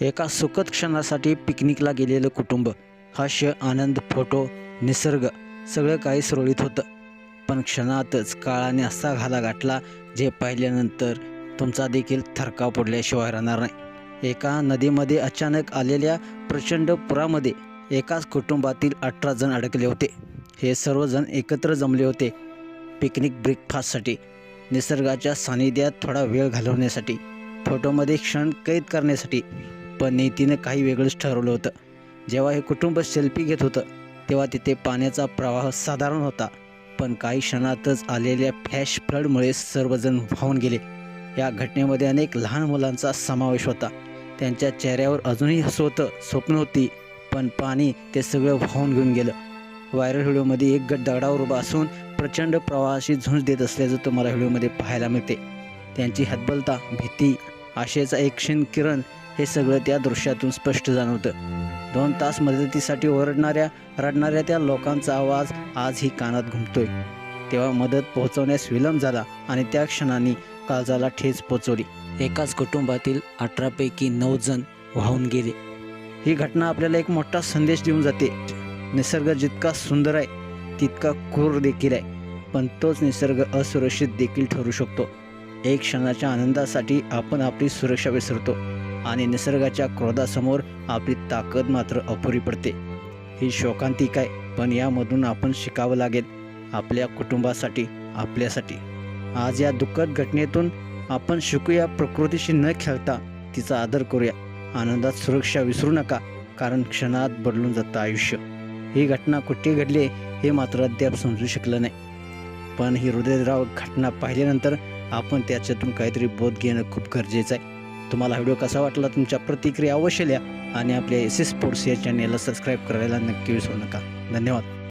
एका सुखद क्षणासाठी पिकनिकला गेलेलं कुटुंब. हास्य आनंद फोटो निसर्ग सगळं काही सुरळीत होतं. पण क्षणातच काळाने असा घाला गाठला जे पाहिल्यानंतर तुमचा देखील थरकाव पडल्याशिवाय राहणार नाही. एका नदीमध्ये अचानक आलेल्या प्रचंड पुरामध्ये एकाच कुटुंबातील अठरा जण अडकले होते. हे सर्वजण एकत्र जमले होते पिकनिक ब्रेकफास्टसाठी निसर्गाच्या सानिध्यात थोडा वेळ घालवण्यासाठी फोटोमध्ये क्षण कैद करण्यासाठी. पण नीतीनं काही वेगळंच ठरवलं होतं. जेव्हा हे कुटुंब सेल्फी घेत होतं तेव्हा तिथे पाण्याचा प्रवाह साधारण होता. पण काही क्षणातच आलेल्या फ्लॅश फ्लडमुळे सर्वजण वाहून गेले. या घटनेमध्ये अनेक लहान मुलांचा समावेश होता. त्यांच्या चेहऱ्यावर अजूनही हसू होतं स्वप्न होती पण पाणी ते सगळं वाहून घेऊन गेलं. व्हायरल व्हिडिओमध्ये एक गट दगडावर उभा असून प्रचंड प्रवाहाशी झुंज देत असल्याचं तुम्हाला व्हिडिओमध्ये पाहायला मिळते. त्यांची हतबलता भीती आशेचा एक क्षण किरण हे सगळं त्या दृश्यातून स्पष्ट जाणवतं. दोन तास मदतीसाठी ओरडणाऱ्या रडणाऱ्या त्या लोकांचा आवाज आजही कानात घुमतोय. तेव्हा मदत पोहोचवण्यास विलंब झाला आणि त्या क्षणाने काळजाला ठेच पोचवली. एकाच कुटुंबातील अठरापैकी नऊ जण वाहून गेले. ही घटना आपल्याला एक मोठा संदेश देऊन जाते. निसर्ग जितका सुंदर आहे तितका क्रूर देखील आहे. पण तोच निसर्ग असुरक्षित देखील ठरू शकतो. एक क्षणाच्या आनंदासाठी आपण आपली सुरक्षा विसरतो आणि निसर्गाच्या क्रोधासमोर आपली ताकद मात्र अपुरी पडते. ही शोकांतिक आहे पण यामधून आपण शिकावं लागेल आपल्या कुटुंबासाठी आपल्यासाठी. आज या दुःखद घटनेतून आपण शिकूया प्रकृतीशी न खेळता तिचा आदर करूया. आनंदात सुरक्षा विसरू नका कारण क्षणात बदलून जातं आयुष्य. ही घटना कुठे घडली हे मात्र अद्याप समजू शकलं नाही. पण ही हृदयद्राव घटना पाहिल्यानंतर आपण त्याच्यातून काहीतरी बोध घेणं खूप गरजेचं आहे. तुम्हाला व्हिडिओ कसा वाटला? तुमच्या प्रतिक्रिया अवश्य लिहा आणि आपल्या एस एस स्पोर्ट्स या चॅनेलला सबस्क्राईब करायला नक्की विसरू नका. धन्यवाद.